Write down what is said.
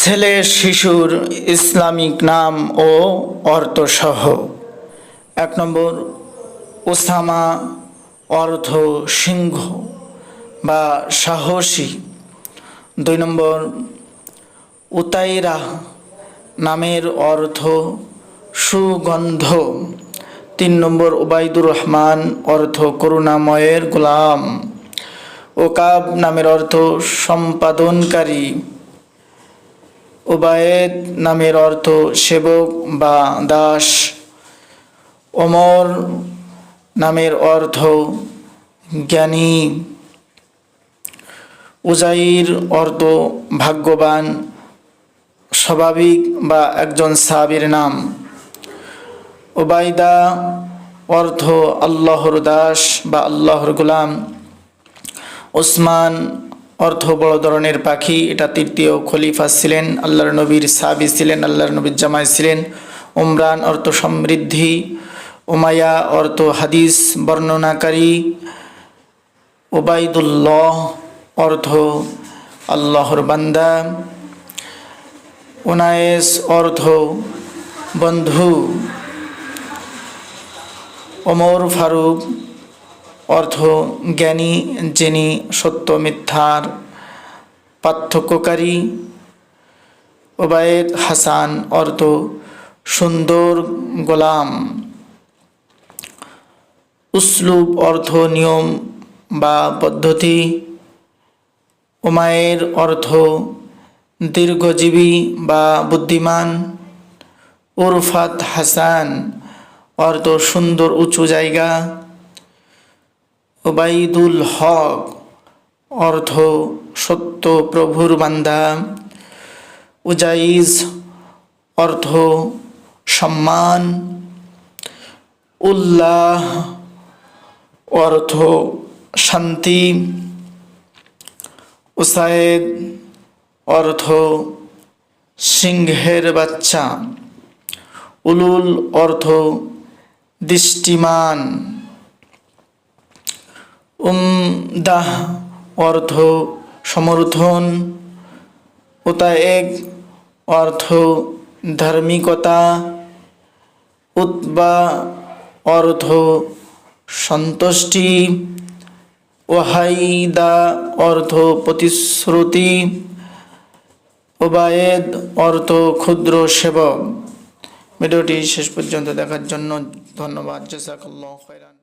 ছেলে শিশুর ইসলামিক নাম ও অর্থসহ। এক নম্বর ওসামা অর্থ সিংহ বা সাহসী। দুই নম্বর, উতাইরা নামের অর্থ সুগন্ধ। তিন নম্বর ওবায়দুর রহমান অর্থ করুণাময়ের গোলাম। ওকাব নামের অর্থ সম্পাদনকারী। ওবায়েদ নামের অর্থ সেবক বা দাস। ওমর নামের অর্থ জ্ঞানী। উজাইর অর্থ ভাগ্যবান, স্বাভাবিক বা একজন সাবির নাম। ওবায়দা অর্থ আল্লাহর দাস বা আল্লাহর গোলাম। ওসমান অর্থ বড় ধরনের পাখি, এটা তৃতীয় খলিফা ছিলেন, আল্লাহর নবীর সাবি ছিলেন, আল্লাহর নবীর জামাই ছিলেন। উমরান অর্থ সমৃদ্ধি উমায়া অর্থ হাদিস, বর্ণনাকারী। ওবায়দুল্লাহ অর্থ আল্লাহর বান্দা। ওনায়েস অর্থ বন্ধু। ওমর ফারুক অর্থ জ্ঞানী যিনি সত্য, মিথ্যার পার্থক্যকারী। ওবায়েদ হাসান অর্থ সুন্দর গোলাম। উসলুব অর্থ নিয়ম বা পদ্ধতি। উমায়ের অর্থ দীর্ঘজীবী বা বুদ্ধিমান। উরফাত হাসান অর্থ সুন্দর, উঁচু জায়গা। ওবাইদুল হক অর্থ সত্য প্রভুর বান্দা। উজাইজ অর্থ সম্মান। উল্লাহ অর্থ শান্তি। উসায়েদ অর্থ সিংহের বাচ্চা। উলুল অর্থ দৃষ্টিমান। উমদাহ অর্থ সমর্থন। উতায়েক অর্থ ধার্মিকতা। উৎবা অর্থ সন্তুষ্টি। ওয়াহাইদা অর্থ প্রতিশ্রুতি। ওবায়েদ অর্থ ক্ষুদ্র সেবক। ভিডিওটি শেষ পর্যন্ত দেখার জন্য ধন্যবাদ। খৈরান